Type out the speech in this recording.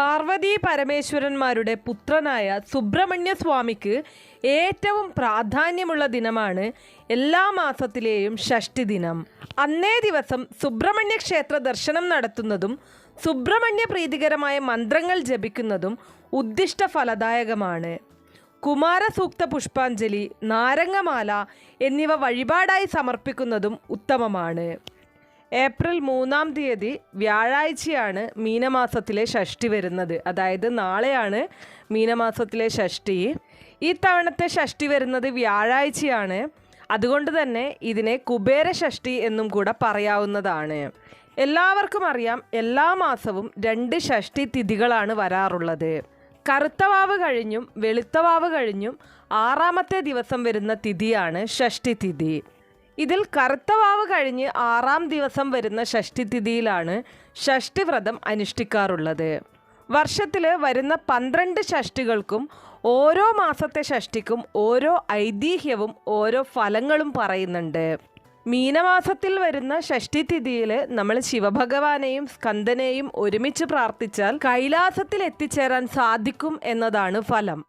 പാർവതി പരമേശ്വരന്മാരുടെ പുത്രനായ സുബ്രഹ്മണ്യ സ്വാമിക്ക് ഏറ്റവും പ്രാധാന്യമുള്ള ദിനമാണ് എല്ലാ മാസത്തിലെയും ഷഷ്ടി ദിനം. അന്നേ ദിവസം സുബ്രഹ്മണ്യ ക്ഷേത്ര ദർശനം നടത്തുന്നതും സുബ്രഹ്മണ്യ പ്രീതികരമായ മന്ത്രങ്ങൾ ജപിക്കുന്നതും ഉദ്ദിഷ്ട ഫലദായകമാണ്. കുമാരസൂക്ത പുഷ്പാഞ്ജലി നാരങ്ങമാല എന്നിവ വഴിപാടായി സമർപ്പിക്കുന്നതും ഉത്തമമാണ്. ഏപ്രിൽ മൂന്നാം തീയതി വ്യാഴാഴ്ചയാണ് മീനമാസത്തിലെ ഷഷ്ടി വരുന്നത്. അതായത് നാളെയാണ് മീനമാസത്തിലെ ഷഷ്ടി. ഈ തവണത്തെ ഷഷ്ടി വരുന്നത് വ്യാഴാഴ്ചയാണ്. അതുകൊണ്ട് തന്നെ ഇതിനെ കുബേര ഷഷ്ടി എന്നും കൂടെ പറയാവുന്നതാണ്. എല്ലാവർക്കും അറിയാം എല്ലാ മാസവും രണ്ട് ഷഷ്ടി തിഥികളാണ് വരാറുള്ളത്. കറുത്തവാവ് കഴിഞ്ഞും വെളുത്തവാവ് കഴിഞ്ഞും ആറാമത്തെ ദിവസം വരുന്ന തിഥിയാണ് ഷഷ്ടി തിഥി. ഇതിൽ കറുത്തവാവ് കഴിഞ്ഞ് ആറാം ദിവസം വരുന്ന ഷഷ്ടി തിഥിയിലാണ് ഷഷ്ടിവ്രതം അനുഷ്ഠിക്കാറുള്ളത്. വർഷത്തിൽ വരുന്ന പന്ത്രണ്ട് ഷഷ്ടികൾക്കും ഓരോ മാസത്തെ ഷഷ്ടിക്കും ഓരോ ഐതിഹ്യവും ഓരോ ഫലങ്ങളും പറയുന്നുണ്ട്. മീനമാസത്തിൽ വരുന്ന ഷഷ്ടി തിഥിയിൽ നമ്മൾ ശിവഭഗവാനെയും സ്കന്ദനെയും ഒരുമിച്ച് പ്രാർത്ഥിച്ചാൽ കൈലാസത്തിൽ എത്തിച്ചേരാൻ സാധിക്കും എന്നതാണ് ഫലം.